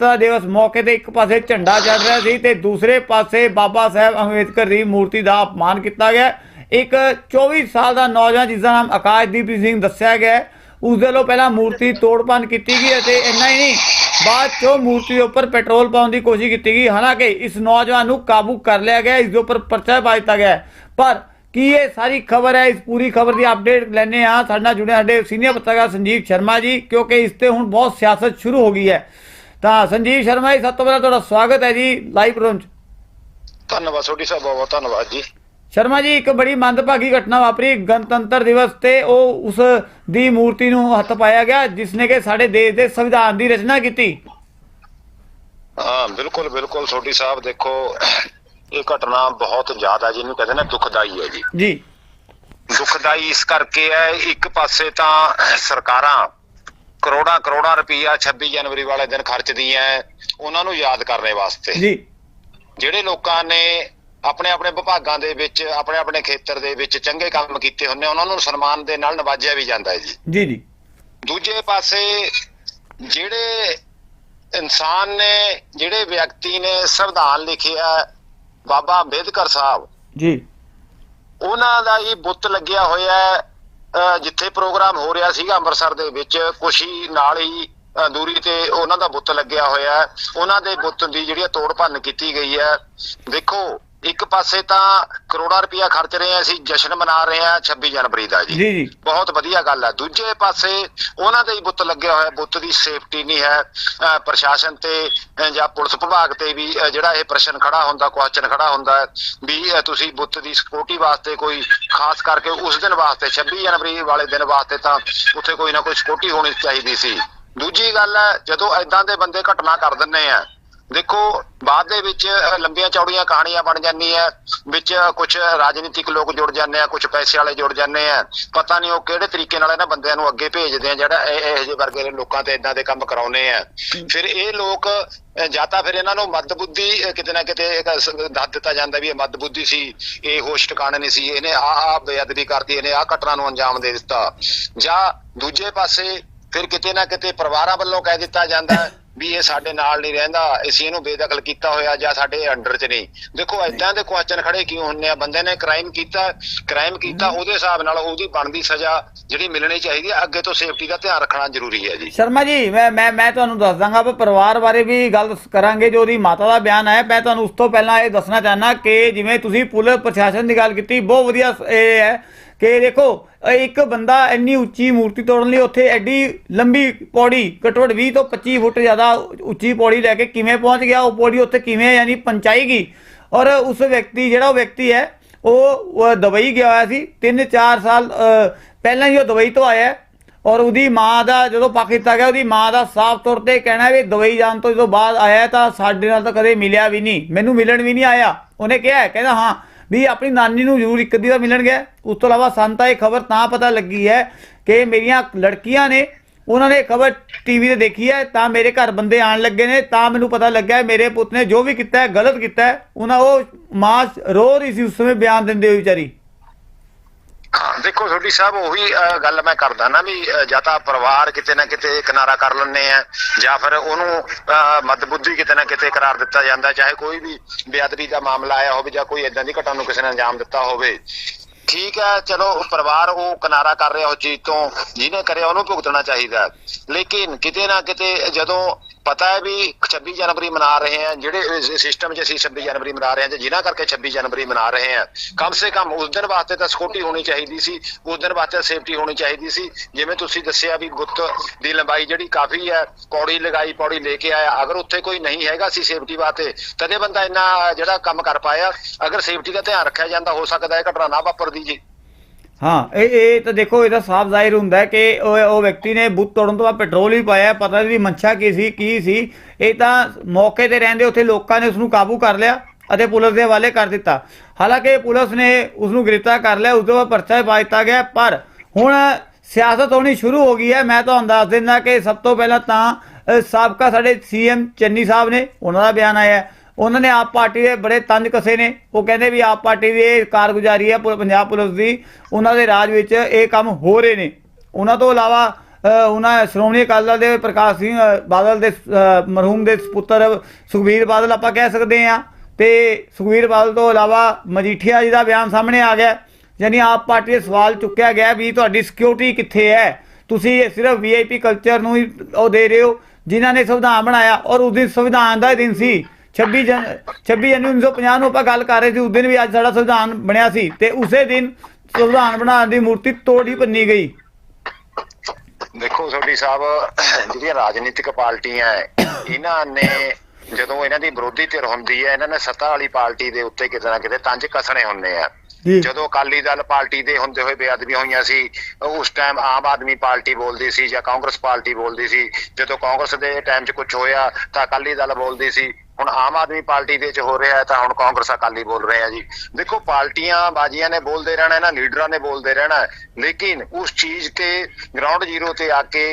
ਦਾ ਦਿਵਸ ਮੌਕੇ ਤੇ ਇੱਕ ਪਾਸੇ ਝੰਡਾ ਚੱਲ ਰਿਹਾ ਸੀ ਤੇ ਦੂਸਰੇ ਪਾਸੇ ਬਾਬਾ ਸਾਹਿਬ ਅੰਬੇਦਕਰ ਦੀ ਮੂਰਤੀ ਦਾ ਅਪਮਾਨ ਕੀਤਾ ਗਿਆ। ਇੱਕ 24 ਸਾਲ ਦਾ ਨੌਜਵਾਨ ਜਿਸ ਦਾ ਨਾਮ ਆਕਾਸ਼ਦੀਪ ਸਿੰਘ ਦੱਸਿਆ ਗਿਆ ਉਸ ਦੇ ਵੱਲੋਂ ਪਹਿਲਾਂ ਮੂਰਤੀ ਤੋੜਪਾਨ ਕੀਤੀ ਗਈ ਅਤੇ ਇੰਨਾ ਹੀ ਨਹੀਂ, ਬਾਅਦ ਚੋਂ ਮੂਰਤੀ ਉੱਪਰ ਪੈਟਰੋਲ ਪਾਉਣ ਦੀ ਕੋਸ਼ਿਸ਼ ਕੀਤੀ ਗਈ। ਹਾਲਾਂਕਿ ਇਸ ਨੌਜਵਾਨ ਨੂੰ ਕਾਬੂ ਕਰ ਲਿਆ ਗਿਆ, ਇਸ ਦੇ ਉੱਪਰ ਪਰਚਾ ਪਾ ਦਿੱਤਾ ਗਿਆ ਪਰ ਕੀ ਇਹ ਸਾਰੀ ਖਬਰ ਹੈ? ਇਸ ਪੂਰੀ ਖਬਰ ਦੀ ਅਪਡੇਟ ਲੈਣੇ ਆ ਸਾਡੇ ਨਾਲ ਜੁੜੇ ਸਾਡੇ ਸੀਨੀਅਰ ਪੱਤਰਕਾਰ ਸੰਜੀਵ ਸ਼ਰਮਾ ਜੀ, ਕਿਉਂਕਿ ਇਸ ਤੇ ਹੁਣ ਬਹੁਤ ਸਿਆਸਤ ਸ਼ੁਰੂ ਹੋ ਗਈ ਹੈ। ਤਾਂ ਸੰਜੀਵ ਸ਼ਰਮਾ ਜੀ ਸਭ ਤੋਂ ਪਹਿਲਾਂ ਤੁਹਾਡਾ ਸਵਾਗਤ ਹੈ ਜੀ ਲਾਈਵ ਪ੍ਰੋਗਰਾਮ 'ਚ। ਧੰਨਵਾਦ ਸੋਢੀ ਸਾਹਿਬ ਬਹੁਤ ਬਹੁਤ ਧੰਨਵਾਦ ਜੀ। ਸ਼ਰਮਾ ਜੀ ਇੱਕ ਬੜੀ ਮੰਦਭਾਗੀ ਘਟਨਾ ਵਾਪਰੀ ਗਣਤੰਤਰ ਦਿਵਸ ਤੇ ਉਹ ਉਸ ਦੀ ਮੂਰਤੀ ਨੂੰ ਹੱਥ ਪਾਇਆ ਗਿਆ ਜਿਸ ਨੇ ਕਿ ਸਾਡੇ ਦੇਸ਼ ਦੇ ਸੰਵਿਧਾਨ ਦੀ ਰਚਨਾ ਕੀਤੀ। ਹਾਂ ਬਿਲਕੁਲ ਬਿਲਕੁਲ ਸੋਢੀ ਸਾਹਿਬ ਦੇਖੋ ਇਹ ਘਟਨਾ ਬਹੁਤ ਜ਼ਿਆਦਾ ਜਿਹਨੂੰ ਕਹਿੰਦੇ ਨੇ ਦੁਖਦਾਈ ਹੈ ਜੀ। ਜੀ। ਦੁਖਦਾਈ ਇਸ ਕਰਕੇ ਹੈ ਇੱਕ ਪਾਸੇ ਤਾਂ ਸਰਕਾਰਾਂ ਕਰੋੜਾਂ ਕਰੋੜਾਂ ਰੁਪਈਆ 26 ਜਨਵਰੀ ਵਾਲੇ ਦਿਨ ਖਰਚਦੀਆਂ ਹੈ, ਉਹਨਾਂ ਨੂੰ ਯਾਦ ਕਰਨੇ ਵਾਸਤੇ। ਜੀ। ਜਿਹੜੇ ਲੋਕਾਂ ਨੇ ਆਪਣੇ ਆਪਣੇ ਵਿਭਾਗਾਂ ਦੇ ਵਿੱਚ ਆਪਣੇ ਆਪਣੇ ਖੇਤਰ ਦੇ ਵਿੱਚ ਚੰਗੇ ਕੰਮ ਕੀਤੇ ਹੁੰਦੇ ਉਹਨਾਂ ਨੂੰ ਸਨਮਾਨ ਦੇ ਨਾਲ ਨਵਾਜਿਆ ਵੀ ਜਾਂਦਾ ਹੈ ਜੀ। ਜੀ ਜੀ। ਦੂਜੇ ਪਾਸੇ ਜਿਹੜੇ ਇਨਸਾਨ ਨੇ ਜਿਹੜੇ ਵਿਅਕਤੀ ਨੇ ਸੰਵਿਧਾਨ ਲਿਖਿਆ ਬਾਬਾ ਅੰਬੇਦਕਰ ਸਾਹਿਬ ਜੀ। ਉਹਨਾਂ ਦਾ ਹੀ ਬੁੱਤ ਲੱਗਿਆ ਹੋਇਆ ਹੈ ਜਿੱਥੇ ਪ੍ਰੋਗਰਾਮ ਹੋ ਰਿਹਾ ਸੀਗਾ ਅੰਮ੍ਰਿਤਸਰ ਦੇ ਵਿੱਚ, ਕੁਸ਼ੀ ਨਾਲ ਹੀ ਦੂਰੀ ਤੇ ਉਹਨਾਂ ਦਾ ਬੁੱਤ ਲੱਗਿਆ ਹੋਇਆ ਹੈ। ਉਹਨਾਂ ਦੇ ਬੁੱਤ ਦੀ ਜਿਹੜੀ ਹੈ ਤੋੜ ਭੰਨ ਕੀਤੀ ਗਈ ਹੈ। ਦੇਖੋ ਇੱਕ ਪਾਸੇ ਤਾਂ ਕਰੋੜਾਂ ਰੁਪਇਆ ਖਰਚ ਰਹੇ ਆ ਅਸੀਂ ਜਸ਼ਨ ਮਨਾ ਰਹੇ ਆ 26 ਜਨਵਰੀ ਦਾ ਜੀ। ਜੀ ਜੀ। ਬਹੁਤ ਵਧੀਆ ਗੱਲ ਹੈ ਦੂਜੇ ਪਾਸੇ ਉਹਨਾਂ ਦੇ ਹੀ ਬੁੱਤ ਲੱਗਿਆ ਹੋਇਆ ਬੁੱਤ ਦੀ ਸੇਫਟੀ ਨਹੀਂ ਹੈ। ਅਹ ਪ੍ਰਸ਼ਾਸਨ ਤੇ ਅਹ ਜਾਂ ਪੁਲਿਸ ਵਿਭਾਗ ਤੇ ਵੀ ਅਹ ਜਿਹੜਾ ਇਹ ਪ੍ਰਸ਼ਨ ਖੜਾ ਹੁੰਦਾ ਕੁਐਸਚਨ ਖੜਾ ਹੁੰਦਾ ਹੈ ਵੀ ਅਹ ਤੁਸੀਂ ਬੁੱਤ ਦੀ ਸਿਕਿਉਰਿਟੀ ਵਾਸਤੇ ਕੋਈ ਖਾਸ ਕਰਕੇ ਉਸ ਦਿਨ ਵਾਸਤੇ 26 ਜਨਵਰੀ ਵਾਲੇ ਦਿਨ ਵਾਸਤੇ ਤਾਂ ਉੱਥੇ ਕੋਈ ਨਾ ਕੋਈ ਸਿਕਿਉਰਿਟੀ ਹੋਣੀ ਚਾਹੀਦੀ ਸੀ। ਦੂਜੀ ਗੱਲ ਹੈ ਜਦੋਂ ਐਦਾਂ ਦੇ ਬੰਦੇ ਘਟਨਾ ਕਰ ਦਿੰਦੇ ਆ ਦੇਖੋ ਬਾਅਦ ਦੇ ਵਿੱਚ ਲੰਬੀਆਂ ਚੌੜੀਆਂ ਕਹਾਣੀਆਂ ਬਣ ਜਾਂਦੀਆਂ ਵਿੱਚ ਕੁਝ ਰਾਜਨੀਤਿਕ ਲੋਕ ਜੁੜ ਜਾਂਦੇ ਆ ਕੁਝ ਪੈਸੇ ਵਾਲੇ ਜੁੜ ਜਾਂਦੇ ਆ। ਪਤਾ ਨਹੀਂ ਉਹ ਕਿਹੜੇ ਤਰੀਕੇ ਨਾਲ ਇਹਨਾਂ ਬੰਦਿਆਂ ਨੂੰ ਅੱਗੇ ਭੇਜਦੇ ਆ ਜਿਹੜਾ ਇਹ ਇਹੋ ਜਿਹੇ ਵਰਗੇ ਦੇ ਲੋਕਾਂ ਤੇ ਇਦਾਂ ਦੇ ਕੰਮ ਕਰਾਉਨੇ ਆ। ਫਿਰ ਇਹ ਲੋਕ ਜਾਂ ਤਾਂ ਫਿਰ ਇਹਨਾਂ ਨੂੰ ਮੱਦਬੁੱਧੀ ਅਹ, ਕਿਤੇ ਨਾ ਕਿਤੇ ਦੱਸ ਦਿੱਤਾ ਜਾਂਦਾ ਵੀ ਇਹ ਮੱਦਬੁੱਧੀ ਸੀ ਇਹ ਹੋਸ਼ ਟਿਕਾਣੇ ਨਹੀਂ ਸੀ ਇਹਨੇ ਆ ਆ ਬੇਅਦਬੀ ਕਰਤੀ ਇਹਨੇ ਆ ਘਟਨਾ ਨੂੰ ਅੰਜਾਮ ਦੇ ਦਿੱਤਾ। ਜਾਂ ਦੂਜੇ ਪਾਸੇ ਫਿਰ ਕਿਤੇ ਨਾ ਕਿਤੇ ਪਰਿਵਾਰਾਂ ਵੱਲੋਂ ਕਹਿ ਦਿੱਤਾ ਜਾਂਦਾ ਵੀ ਇਹ ਸਾਡੇ ਨਾਲ ਨਹੀਂ ਰਹਿੰਦਾ ਅਸੀਂ ਇਹਨੂੰ ਬੇਦਖਲ ਕੀਤਾ ਹੋਇਆ ਜਾਂ ਸਾਡੇ ਅੰਡਰ 'ਚ ਨਹੀਂ। ਦੇਖੋ ਐਦਾਂ ਦੇ ਕੁਐਸਚਨ ਖੜੇ ਕਿਉਂ ਹੁੰਨੇ ਆ? ਬੰਦੇ ਨੇ ਕ੍ਰਾਈਮ ਕੀਤਾ ਕ੍ਰਾਈਮ ਕੀਤਾ ਉਹਦੇ ਹਿਸਾਬ ਨਾਲ ਉਹਦੀ ਬਣਦੀ ਸਜ਼ਾ ਜਿਹੜੀ ਮਿਲਣੀ ਚਾਹੀਦੀ ਹੈ ਅੱਗੇ ਤੋਂ ਸੇਫਟੀ ਦਾ ਧਿਆਨ ਰੱਖਣਾ ਜ਼ਰੂਰੀ ਹੈ ਜੀ। ਸ਼ਰਮਾ ਜੀ ਮੈਂ ਮੈਂ ਮੈਂ ਤੁਹਾਨੂੰ ਦੱਸ ਦਾਂਗਾ ਪਰ ਪਰਿਵਾਰ ਬਾਰੇ ਵੀ ਗੱਲ ਕਰਾਂਗੇ ਜੋ ਉਹਦੀ ਮਾਤਾ ਦਾ ਬਿਆਨ ਆਇਆ। ਮੈਂ ਤੁਹਾਨੂੰ ਉਸ ਤੋਂ ਪਹਿਲਾਂ ਇਹ ਦੱਸਣਾ ਚਾਹਨਾ ਕਿ ਜਿਵੇਂ ਤੁਸੀਂ ਪੁਲਿਸ ਪ੍ਰਸ਼ਾਸਨ ਦੀ ਗੱਲ ਕੀਤੀ ਬਹੁਤ ਵਧੀਆ ਇਹ ਹੈ। ਕਿ ਦੇਖੋ ਇੱਕ ਬੰਦਾ ਇੰਨੀ ਉੱਚੀ ਮੂਰਤੀ ਤੋੜਨ ਲਈ ਉੱਥੇ ਐਡੀ ਲੰਬੀ ਪੌੜੀ ਘੱਟੋ ਘੱਟ 20 ਤੋਂ 25 ਫੁੱਟ ਜ਼ਿਆਦਾ ਉੱਚੀ ਪੌੜੀ ਲੈ ਕੇ ਕਿਵੇਂ ਪਹੁੰਚ ਗਿਆ, ਉਹ ਪੌੜੀ ਉੱਥੇ ਕਿਵੇਂ ਯਾਨੀ ਪਹੁੰਚਾਈਗੀ ਔਰ ਉਸ ਵਿਅਕਤੀ, ਜਿਹੜਾ ਉਹ ਵਿਅਕਤੀ ਹੈ, ਉਹ ਦੁਬਈ ਗਿਆ ਹੋਇਆ ਸੀ 3-4 ਸਾਲ ਪਹਿਲਾਂ ਹੀ ਉਹ ਦੁਬਈ ਤੋਂ ਆਇਆ ਔਰ ਉਹਦੀ ਮਾਂ ਦਾ ਜਦੋਂ ਪੱਖ ਦਿੱਤਾ ਗਿਆ, ਉਹਦੀ ਮਾਂ ਦਾ ਸਾਫ਼ ਤੌਰ ਤੇ ਕਹਿਣਾ ਵੀ ਦੁਬਈ ਜਾਣ ਤੋਂ ਜਦੋਂ ਬਾਅਦ ਆਇਆ ਤਾਂ ਸਾਡੇ ਨਾਲ ਤਾਂ ਕਦੇ ਮਿਲਿਆ ਵੀ ਨਹੀਂ, ਮੈਨੂੰ ਮਿਲਣ ਵੀ ਨਹੀਂ ਆਇਆ। ਉਹਨੇ ਕਿਹਾ ਕਹਿੰਦਾ, ਹਾਂ ਵੀ ਆਪਣੀ ਨਾਨੀ ਨੂੰ ਜ਼ਰੂਰ ਇੱਕ ਅੱਧੀ ਵਾਰ ਮਿਲਣ ਗਿਆ ਉਸ ਤੋਂ ਇਲਾਵਾ ਸਾਨੂੰ ਇਹ ਖਬਰ ਤਾਂ ਪਤਾ ਲੱਗੀ ਹੈ ਕਿ ਮੇਰੀਆਂ ਲੜਕੀਆਂ ਨੇ, ਉਹਨਾਂ ਨੇ ਖਬਰ ਟੀਵੀ ਤੇ ਦੇਖੀ ਹੈ, ਤਾਂ ਮੇਰੇ ਘਰ ਬੰਦੇ ਆਣ ਲੱਗੇ ਨੇ, ਤਾਂ ਮੈਨੂੰ ਪਤਾ ਲੱਗਿਆ ਮੇਰੇ ਪੁੱਤ ਨੇ ਜੋ ਵੀ ਕੀਤਾ ਹੈ, ਗਲਤ ਕੀਤਾ ਹੈ, ਉਹਨਾਂ ਉਹ ਮਾਂ ਰੋ ਰਹੀ ਸੀ ਉਸ ਸਮੇਂ ਬਿਆਨ ਦਿੰਦੇ ਹੋਏ ਵਿਚਾਰੀ। ਦੇਖੋ ਤੁਹਾਡੀ ਸਾਹਿਬ ਉਹੀ ਗੱਲ ਮੈਂ ਕਰਦਾ ਨਾ ਵੀ ਜਾਂ ਤਾਂ ਪਰਿਵਾਰ ਕਿਤੇ ਨਾ ਕਿਤੇ ਕਿਨਾਰਾ ਕਰ ਲੈਂਦੇ ਆ ਜਾਂ ਫਿਰ ਉਹਨੂੰ ਅਹ, ਮੱਦਬੁੱਧੀ ਕਿਤੇ ਨਾ ਕਿਤੇ ਕਰਾਰ ਦਿੱਤਾ ਜਾਂਦਾ ਚਾਹੇ ਕੋਈ ਵੀ ਬੇਅਦਬੀ ਦਾ ਮਾਮਲਾ ਆਇਆ ਹੋਵੇ ਜਾਂ ਕੋਈ ਇਦਾਂ ਦੀ ਘਟਨਾ ਨੂੰ ਕਿਸੇ ਨੇ ਅੰਜਾਮ ਦਿੱਤਾ ਹੋਵੇ। ਠੀਕ ਹੈ ਚਲੋ ਪਰਿਵਾਰ ਉਹ ਕਿਨਾਰਾ ਕਰ ਰਿਹਾ ਉਸ ਚੀਜ਼ ਤੋਂ ਜਿਹਨੇ ਕਰਿਆ ਉਹਨੂੰ ਭੁਗਤਣਾ ਚਾਹੀਦਾ। ਲੇਕਿਨ ਕਿਤੇ ਨਾ ਕਿਤੇ ਜਦੋਂ ਪਤਾ ਹੈ ਵੀ 26 ਜਨਵਰੀ ਮਨਾ ਰਹੇ ਆ, ਜਿਹੜੇ ਸਿਸਟਮ 'ਚ ਅਸੀਂ 26 ਜਨਵਰੀ ਮਨਾ ਰਹੇ ਹਾਂ ਤੇ ਜਿਨ੍ਹਾਂ ਕਰਕੇ 26 ਜਨਵਰੀ ਮਨਾ ਰਹੇ ਆ, ਕਮ ਸੇ ਕਮ ਉਸ ਦਿਨ ਵਾਸਤੇ ਤਾਂ ਸਿਕਿਉਰਿਟੀ ਹੋਣੀ ਚਾਹੀਦੀ ਸੀ, ਉਸ ਦਿਨ ਵਾਸਤੇ ਸੇਫਟੀ ਹੋਣੀ ਚਾਹੀਦੀ ਸੀ, ਜਿਵੇਂ ਤੁਸੀਂ ਦੱਸਿਆ ਵੀ ਗੁੱਤ ਦੀ ਲੰਬਾਈ ਜਿਹੜੀ ਕਾਫੀ ਹੈ ਪੌੜੀ ਲਗਾਈ, ਪੌੜੀ ਲੈ ਕੇ ਆਇਆ, ਅਗਰ ਉੱਥੇ ਕੋਈ ਨਹੀਂ ਹੈਗਾ ਸੀ ਸੇਫਟੀ ਵਾਸਤੇ, ਤਦੇ ਬੰਦਾ ਇੰਨਾ ਜਿਹੜਾ ਕੰਮ ਕਰ ਪਾਇਆ, ਅਗਰ ਸੇਫਟੀ ਦਾ ਧਿਆਨ ਰੱਖਿਆ ਜਾਂਦਾ, ਹੋ ਸਕਦਾ ਹੈ ਘਟਨਾ ਨਾ ਵਾਪਰਦੀ ਜੀ। ਹਾਂ, ਇਹ ਇਹ ਤਾਂ ਦੇਖੋ, ਇਹ ਤਾਂ ਸਾਫ਼ ਜ਼ਾਹਿਰ ਹੁੰਦਾ ਕਿ ਉਹ ਉਹ ਵਿਅਕਤੀ ਨੇ ਬੁੱਤ ਤੋੜਨ ਤੋਂ ਬਾਅਦ ਪੈਟਰੋਲ ਵੀ ਪਾਇਆ, ਪਤਾ ਨਹੀਂ ਵੀ ਮਨਸ਼ਾ ਕੀ ਸੀ ਕੀ ਸੀ। ਇਹ ਤਾਂ ਮੌਕੇ ਤੇ ਰਹਿੰਦੇ ਉੱਥੇ ਲੋਕਾਂ ਨੇ ਉਸ ਨੂੰ ਕਾਬੂ ਕਰ ਲਿਆ ਅਤੇ ਪੁਲਿਸ ਦੇ ਹਵਾਲੇ ਕਰ ਦਿੱਤਾ। ਹਾਲਾਂਕਿ ਪੁਲਿਸ ਨੇ ਉਸ ਨੂੰ ਗ੍ਰਿਫਤਾਰ ਕਰ ਲਿਆ ਉਸ ਤੋਂ ਬਾਅਦ ਪਰਚਾ ਪਾ ਦਿੱਤਾ ਗਿਆ, ਪਰ ਹੁਣ ਸਿਆਸਤ ਹੋਣੀ ਸ਼ੁਰੂ ਹੋ ਗਈ ਹੈ। ਮੈਂ ਤੁਹਾਨੂੰ ਦੱਸ ਦਿੰਦਾ ਕਿ ਸਭ ਤੋਂ ਪਹਿਲਾਂ ਤਾਂ ਸਾਬਕਾ ਸਾਡੇ ਸੀਐਮ ਚੰਨੀ ਸਾਹਿਬ ਨੇ, ਉਹਨਾਂ ਦਾ ਬਿਆਨ ਆਇਆ ਉਹਨਾਂ ਨੇ ਆਪ ਪਾਰਟੀ ਦੇ ਬੜੇ ਤੰਜ ਕਸੇ ਨੇ। ਉਹ ਕਹਿੰਦੇ ਵੀ ਆਪ ਪਾਰਟੀ ਦੀ ਇਹ ਕਾਰਗੁਜ਼ਾਰੀ ਹੈ ਪੁ- ਪੰਜਾਬ ਪੁਲਿਸ ਦੀ। ਉਹਨਾਂ ਦੇ ਰਾਜ ਵਿੱਚ ਇਹ ਕੰਮ ਹੋ ਰਹੇ ਨੇ। ਉਹਨਾਂ ਤੋਂ ਇਲਾਵਾ ਉਹਨਾਂ ਸ਼੍ਰੋਮਣੀ ਅਕਾਲੀ ਦਲ ਦੇ ਪ੍ਰਕਾਸ਼ ਸਿੰਘ ਬਾਦਲ ਦੇ ਮਰਹੂਮ ਦੇ ਸੁਪੁੱਤਰ ਸੁਖਬੀਰ ਬਾਦਲ ਆਪਾਂ ਕਹਿ ਸਕਦੇ ਹਾਂ। ਤੇ ਸੁਖਬੀਰ ਬਾਦਲ ਤੋਂ ਇਲਾਵਾ ਮਜੀਠੀਆ ਜੀ ਦਾ ਬਿਆਨ ਸਾਹਮਣੇ ਆ ਗਿਆ। ਯਾਨੀ ਆਪ ਪਾਰਟੀ ਦੇ ਸਵਾਲ ਚੁੱਕਿਆ ਗਿਆ ਵੀ ਤੁਹਾਡੀ ਸਿਕਿਉਰਿਟੀ ਕਿੱਥੇ ਹੈ? ਤੁਸੀਂ ਇਹ ਸਿਰਫ ਵੀਆਈਪੀ ਕਲਚਰ ਨੂੰ ਹੀ ਉਹ ਦੇ ਰਹੇ ਹੋ, ਜਿਨ੍ਹਾਂ ਨੇ ਸੰਵਿਧਾਨ ਬਣਾਇਆ ਔਰ ਉਸ ਦਿਨ ਸੰਵਿਧਾਨ ਦਾ ਹੀ ਦਿਨ ਸੀ। 26 ਜਨ 26 ਜਨਵਰੀ 1950 ਨੂੰ ਆਪਾਂ ਗੱਲ ਕਰ ਰਹੇ ਸੀ ਉਸ ਦਿਨ ਵੀ ਅੱਜ ਸਾਡਾ ਸੰਵਿਧਾਨ ਬਣਿਆ ਸੀ ਤੇ ਉਸੇ ਦਿਨ ਸੰਵਿਧਾਨ ਬਣਾਉਣ ਦੀ ਮੂਰਤੀ ਤੋੜੀ ਭੰਨੀ ਗਈ। ਦੇਖੋ ਸੋਢੀ ਸਾਹਿਬ ਜਿਹੜੀਆਂ ਰਾਜਨੀਤਿਕ ਪਾਰਟੀਆਂ ਇਹਨਾਂ ਨੇ ਜਦੋਂ ਇਹਨਾਂ ਦੀ ਵਿਰੋਧੀ ਧਿਰ ਹੁੰਦੀ ਹੈ ਇਹਨਾਂ ਨੇ ਸੱਤਾ ਵਾਲੀ ਪਾਰਟੀ ਦੇ ਉੱਤੇ ਕਿਤੇ ਨਾ ਕਿਤੇ ਤੰਜ ਕੱਸਣੇ ਹੁੰਦੇ ਆ। ਜਦੋਂ ਅਕਾਲੀ ਦਲ ਪਾਰਟੀ ਦੇ ਹੁੰਦੇ ਹੋਏ ਬੇਅਦਬੀਆਂ ਹੋਈਆਂ ਸੀ ਉਸ ਟਾਈਮ ਆਮ ਆਦਮੀ ਪਾਰਟੀ ਬੋਲਦੀ ਸੀ ਜਾਂ ਕਾਂਗਰਸ ਪਾਰਟੀ ਬੋਲਦੀ ਸੀ। ਜਦੋਂ ਕਾਂਗਰਸ ਦੇ ਟਾਈਮ 'ਚ ਕੁਝ ਹੋਇਆ ਤਾਂ ਅਕਾਲੀ ਦਲ ਬੋਲਦੀ ਸੀ। ਹੁਣ ਆਮ ਆਦਮੀ ਪਾਰਟੀ ਦੇ 'ਚ ਹੋ ਰਿਹਾ ਤਾਂ ਹੁਣ ਕਾਂਗਰਸ ਅਕਾਲੀ ਬੋਲ ਰਹੇ ਆ ਜੀ। ਦੇਖੋ, ਪਾਰਟੀਆਂ ਬਾਜੀਆਂ ਨੇ ਬੋਲਦੇ ਰਹਿਣਾ, ਇਹਨਾਂ ਲੀਡਰਾਂ ਨੇ ਬੋਲਦੇ ਰਹਿਣਾ ਲੇਕਿਨ ਉਸ ਚੀਜ਼ ਤੇ ਗਰਾਊਂਡ ਜ਼ੀਰੋ ਤੇ ਆ ਕੇ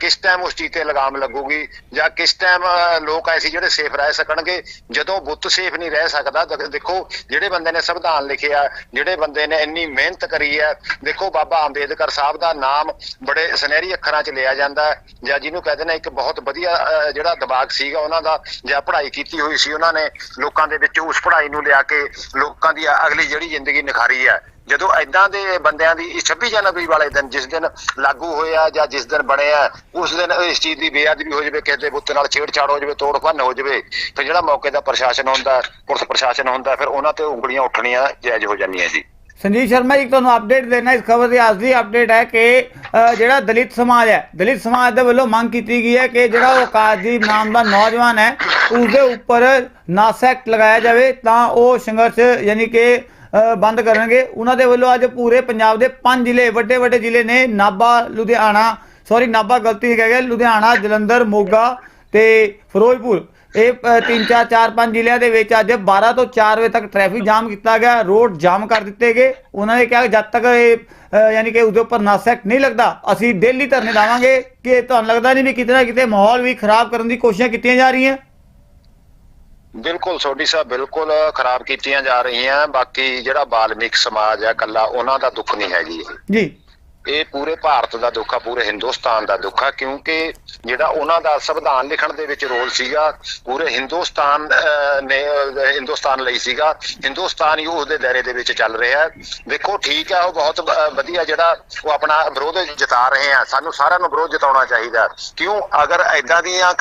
ਕਿਸ ਟਾਈਮ ਉਸ ਚੀਜ਼ ਤੇ ਲਗਾਮ ਲੱਗੂਗੀ? ਜਾਂ ਕਿਸ ਟਾਈਮ ਲੋਕ ਐਸੇ ਜਿਹੜੇ ਸੇਫ ਰਹਿ ਸਕਣਗੇ? ਜਦੋਂ ਬੁੱਤ ਸੇਫ ਨਹੀਂ ਰਹਿ ਸਕਦਾ ਦੇਖੋ, ਜਿਹੜੇ ਬੰਦੇ ਨੇ ਸੰਵਿਧਾਨ ਲਿਖਿਆ, ਜਿਹੜੇ ਬੰਦੇ ਨੇ ਇੰਨੀ ਮਿਹਨਤ ਕਰੀ ਹੈ, ਦੇਖੋ, ਬਾਬਾ ਅੰਬੇਦਕਰ ਸਾਹਿਬ ਦਾ ਨਾਮ ਬੜੇ ਸੁਨਹਿਰੀ ਅੱਖਰਾਂ 'ਚ ਲਿਆ ਜਾਂਦਾ ਜਾਂ ਜਿਹਨੂੰ ਕਹਿੰਦੇ ਨੇ ਇੱਕ ਬਹੁਤ ਵਧੀਆ ਜਿਹੜਾ ਦਿਮਾਗ ਸੀਗਾ ਉਹਨਾਂ ਦਾ, ਜਾਂ ਪੜ੍ਹਾਈ ਕੀਤੀ ਹੋਈ ਸੀ, ਉਹਨਾਂ ਨੇ ਲੋਕਾਂ ਦੇ ਵਿੱਚ ਉਸ ਪੜ੍ਹਾਈ ਨੂੰ ਲਿਆ ਕੇ ਲੋਕਾਂ ਦੀ ਅਗਲੀ ਜਿਹੜੀ ਜ਼ਿੰਦਗੀ ਨਿਖਾਰੀ ਹੈ। ਜਦੋਂ ਐਦਾਂ ਦੇ ਬੰਦਿਆਂ ਦੀ ਇਹ 26 ਜਨਵਰੀ ਵਾਲੇ ਦਿਨ ਜਿਸ ਦਿਨ ਲਾਗੂ ਹੋਇਆ ਜਾਂ ਜਿਸ ਦਿਨ ਬਣਿਆ, ਉਸ ਦਿਨ ਇਸ ਚੀਜ਼ ਦੀ ਬੇਅਦਬੀ ਹੋ ਜਾਵੇ, ਕਿਸੇ ਦੇ ਬੁੱਤ ਨਾਲ ਛੇੜਛਾੜ ਹੋ ਜਾਵੇ ਤੋੜ ਭੰਨ ਹੋ ਜਾਵੇ, ਫਿਰ ਜਿਹੜਾ ਮੌਕੇ ਦਾ ਪ੍ਰਸ਼ਾਸਨ ਹੁੰਦਾ ਪੁਲਿਸ ਪ੍ਰਸ਼ਾਸਨ ਹੁੰਦਾ ਫਿਰ ਉਹਨਾਂ ਤੇ ਉਂਗਲੀਆਂ ਉੱਠਣੀਆਂ ਜਾਇਜ਼ ਹੋ ਜਾਂਦੀਆਂ ਜੀ। ਸੰਜੀਵ ਸ਼ਰਮਾ ਜੀ, ਤੁਹਾਨੂੰ ਅਪਡੇਟ ਦੇਣਾ, ਇਸ ਖਬਰ ਦੀ ਅੱਜ ਦੀ ਅਪਡੇਟ ਹੈ ਕਿ ਜਿਹੜਾ ਦਲਿਤ ਸਮਾਜ ਹੈ, ਦਲਿਤ ਸਮਾਜ ਦੇ ਵੱਲੋਂ ਮੰਗ ਕੀਤੀ ਗਈ ਹੈ ਕਿ ਜਿਹੜਾ ਉਹ ਕਾਜ਼ੀ ਨਾਮ ਦਾ ਨੌਜਵਾਨ ਹੈ ਉਸ ਦੇ ਉੱਪਰ ਨਾਸ ਲਗਾਇਆ ਜਾਵੇ ਤਾਂ ਉਹ ਸੰਘਰਸ਼ ਯਾਨੀ ਕਿ ਬੰਦ ਕਰਨਗੇ। ਉਹਨਾਂ ਦੇ ਵੱਲੋਂ ਅੱਜ ਪੂਰੇ ਪੰਜਾਬ ਦੇ ਪੰਜ ਜ਼ਿਲ੍ਹੇ ਵੱਡੇ ਵੱਡੇ ਜ਼ਿਲ੍ਹੇ ਨੇ ਨਾਭਾ, ਲੁਧਿਆਣਾ ਸੌਰੀ ਨਾਭਾ ਗਲਤੀ ਕਹਿ ਗਿਆ ਲੁਧਿਆਣਾ, ਜਲੰਧਰ, ਮੋਗਾ ਤੇ ਫਿਰੋਜ਼ਪੁਰ। ਇਹ ਤਿੰਨ ਚਾਰ ਚਾਰ ਪੰਜ ਜ਼ਿਲ੍ਹਿਆਂ ਦੇ ਵਿੱਚ ਅੱਜ 12 ਤੋਂ 4 ਵਜੇ ਤੱਕ ਟ੍ਰੈਫਿਕ ਜਾਮ ਕੀਤਾ ਗਿਆ ਰੋਡ ਜਾਮ ਕਰ ਦਿੱਤੇ ਗਏ। ਉਹਨਾਂ ਨੇ ਕਿਹਾ ਜਦ ਤੱਕ ਇਹ ਯਾਨੀ ਕਿ ਉਹਦੇ ਉੱਪਰ ਨਾਸੈਕ ਨਹੀਂ ਲੱਗਦਾ ਅਸੀਂ ਦਿੱਲੀ ਧਰਨੇ ਲਾਵਾਂਗੇ ਕਿ ਤੁਹਾਨੂੰ ਲੱਗਦਾ ਨਹੀਂ ਵੀ ਕਿਤੇ ਨਾ ਕਿਤੇ ਮਾਹੌਲ ਵੀ ਖਰਾਬ ਕਰਨ ਦੀ ਕੋਸ਼ਿਸ਼ਾਂ ਕੀਤੀਆਂ ਜਾ ਰਹੀਆਂ। ਬਿਲਕੁਲ ਸੋਢੀ ਸਾਹਿਬ ਬਿਲਕੁਲ ਖਰਾਬ ਕੀਤੀਆਂ ਜਾ ਰਹੀਆਂ। ਬਾਕੀ ਜਿਹੜਾ ਬਾਲਮਿਕ ਸਮਾਜ ਹੈ ਕੱਲਾ ਉਹਨਾਂ ਦਾ ਦੁੱਖ ਨਹੀਂ ਹੈਗੀ ਜੀ। ਇਹ ਪੂਰੇ ਭਾਰਤ ਦਾ ਦੁੱਖ ਆ, ਪੂਰੇ ਹਿੰਦੁਸਤਾਨ ਦਾ ਦੁੱਖ ਆ, ਕਿਉਂਕਿ ਜਿਹੜਾ ਉਹਨਾਂ ਦਾ ਸੰਵਿਧਾਨ ਲਿਖਣ ਦੇ ਵਿੱਚ ਰੋਲ ਸੀਗਾ, ਪੂਰੇ ਹਿੰਦੁਸਤਾਨ ਨੇ ਹਿੰਦੁਸਤਾਨ ਲਈ ਸੀਗਾ। ਹਿੰਦੁਸਤਾਨ ਹੀ ਉਸ ਦਾਇਰੇ ਦੇ ਵਿੱਚ ਚੱਲ ਰਿਹਾ ਦੇਖੋ, ਠੀਕ ਹੈ ਉਹ ਬਹੁਤ ਵਧੀਆ ਜਿਹੜਾ ਉਹ ਆਪਣਾ ਵਿਰੋਧ ਜਤਾ ਰਹੇ ਆ। ਸਾਨੂੰ ਸਾਰਿਆਂ ਨੂੰ ਵਿਰੋਧ ਜਤਾਉਣਾ ਚਾਹੀਦਾ। ਕਿਉਂ? ਅਗਰ ਐਦਾਂ ਦੀਆਂ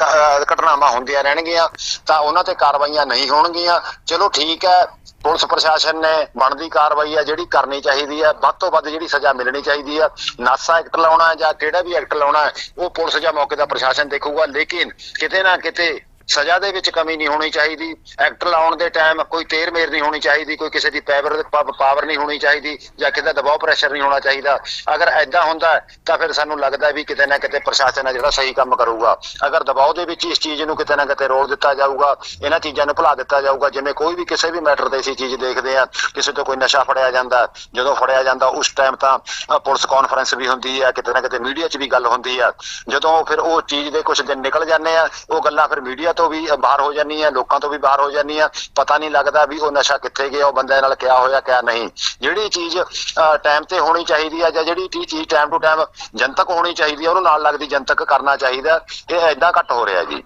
ਘਟਨਾਵਾਂ ਹੁੰਦੀਆਂ ਰਹਿਣਗੀਆਂ, ਤਾਂ ਉਹਨਾਂ ਤੇ ਕਾਰਵਾਈਆਂ ਨਹੀਂ ਹੋਣਗੀਆਂ। ਚਲੋ, ਠੀਕ ਹੈ ਪੁਲਿਸ ਪ੍ਰਸ਼ਾਸਨ ਨੇ ਬਣਦੀ ਕਾਰਵਾਈ ਹੈ ਜਿਹੜੀ ਕਰਨੀ ਚਾਹੀਦੀ ਹੈ ਵੱਧ ਤੋਂ ਵੱਧ ਜਿਹੜੀ ਸਜ਼ਾ ਮਿਲਣੀ ਚਾਹੀਦੀ ਹੈ ਨਾਸਾ ਐਕਟ ਲਾਉਣਾ ਜਾਂ ਕਿਹੜਾ ਵੀ ਐਕਟ ਲਾਉਣਾ, ਉਹ ਪੁਲਿਸ ਜਾਂ ਮੌਕੇ ਦਾ ਪ੍ਰਸ਼ਾਸਨ ਦੇਖੂਗਾ, ਲੇਕਿਨ ਕਿਤੇ ਨਾ ਕਿਤੇ ਸਜ਼ਾ ਦੇ ਵਿੱਚ ਕਮੀ ਨਹੀਂ ਹੋਣੀ ਚਾਹੀਦੀ। ਐਕਟ ਲਾਉਣ ਦੇ ਟਾਈਮ ਕੋਈ ਤੇਰ ਮੇਰ ਨਹੀਂ ਹੋਣੀ ਚਾਹੀਦੀ, ਕੋਈ ਕਿਸੇ ਦੀ ਪਾਵਰ ਪਾਵਰ ਨਹੀਂ ਹੋਣੀ ਚਾਹੀਦੀ ਜਾਂ ਕਿਸੇ ਦਾ ਦਬਾਅ ਪ੍ਰੈਸ਼ਰ ਨਹੀਂ ਹੋਣਾ ਚਾਹੀਦਾ। ਅਗਰ ਐਦਾਂ ਹੁੰਦਾ ਤਾਂ ਫਿਰ ਸਾਨੂੰ ਲੱਗਦਾ ਵੀ ਕਿਤੇ ਨਾ ਕਿਤੇ ਪ੍ਰਸ਼ਾਸਨ ਹੈ ਜਿਹੜਾ ਸਹੀ ਕੰਮ ਕਰੂਗਾ। ਅਗਰ ਦਬਾਅ ਦੇ ਵਿੱਚ ਇਸ ਚੀਜ਼ ਨੂੰ ਕਿਤੇ ਨਾ ਕਿਤੇ ਰੋਲ ਦਿੱਤਾ ਜਾਊਗਾ, ਇਹਨਾਂ ਚੀਜ਼ਾਂ ਨੂੰ ਭੁਲਾ ਦਿੱਤਾ ਜਾਊਗਾ, ਜਿਵੇਂ ਕੋਈ ਵੀ ਕਿਸੇ ਵੀ ਮੈਟਰ ਤੇ ਅਸੀਂ ਚੀਜ਼ ਦੇਖਦੇ ਆ ਕਿਸੇ ਤੋਂ ਕੋਈ ਨਸ਼ਾ ਫੜਿਆ ਜਾਂਦਾ, ਜਦੋਂ ਫੜਿਆ ਜਾਂਦਾ ਉਸ ਟਾਈਮ ਤਾਂ ਪੁਲਿਸ ਕਾਨਫਰੰਸ ਵੀ ਹੁੰਦੀ ਹੈ, ਕਿਤੇ ਨਾ ਕਿਤੇ ਮੀਡੀਆ 'ਚ ਵੀ ਗੱਲ ਹੁੰਦੀ ਆ। ਜਦੋਂ ਫਿਰ ਉਹ ਚੀਜ਼ ਦੇ ਕੁਝ ਦਿਨ ਨਿਕਲ ਜਾਂਦੇ ਆ, ਉਹ ਗੱਲਾਂ ਫਿਰ ਮੀਡੀਆ ਤੋਂ ਵੀ ਬਾਹਰ ਹੋ ਜਾਂਦੀਆਂ ਲੋਕਾਂ ਤੋਂ ਵੀ ਬਾਹਰ ਹੋ ਜਾਂਦੀਆਂ ਪਤਾ ਨਹੀਂ ਲੱਗਦਾ ਵੀ ਉਹ ਨਸ਼ਾ ਕਿੱਥੇ ਗਿਆ, ਉਹ ਬੰਦੇ ਨਾਲ ਕਿਆ ਹੋਇਆ, ਕਿਆ ਨਹੀਂ। ਜਿਹੜੀ ਚੀਜ਼ ਟਾਈਮ ਤੇ ਹੋਣੀ ਚਾਹੀਦੀ ਆ ਜਾਂ ਜਿਹੜੀ ਚੀਜ਼ ਟਾਈਮ ਟੂ ਟਾਈਮ ਜਨਤਕ ਹੋਣੀ ਚਾਹੀਦੀ ਆ, ਉਹਨੂੰ ਨਾਲ ਲੱਗਦੀ ਜਨਤਕ ਕਰਨਾ ਚਾਹੀਦਾ, ਇਹ ਐਦਾਂ ਘੱਟ ਹੋ ਰਿਹਾ ਜੀ।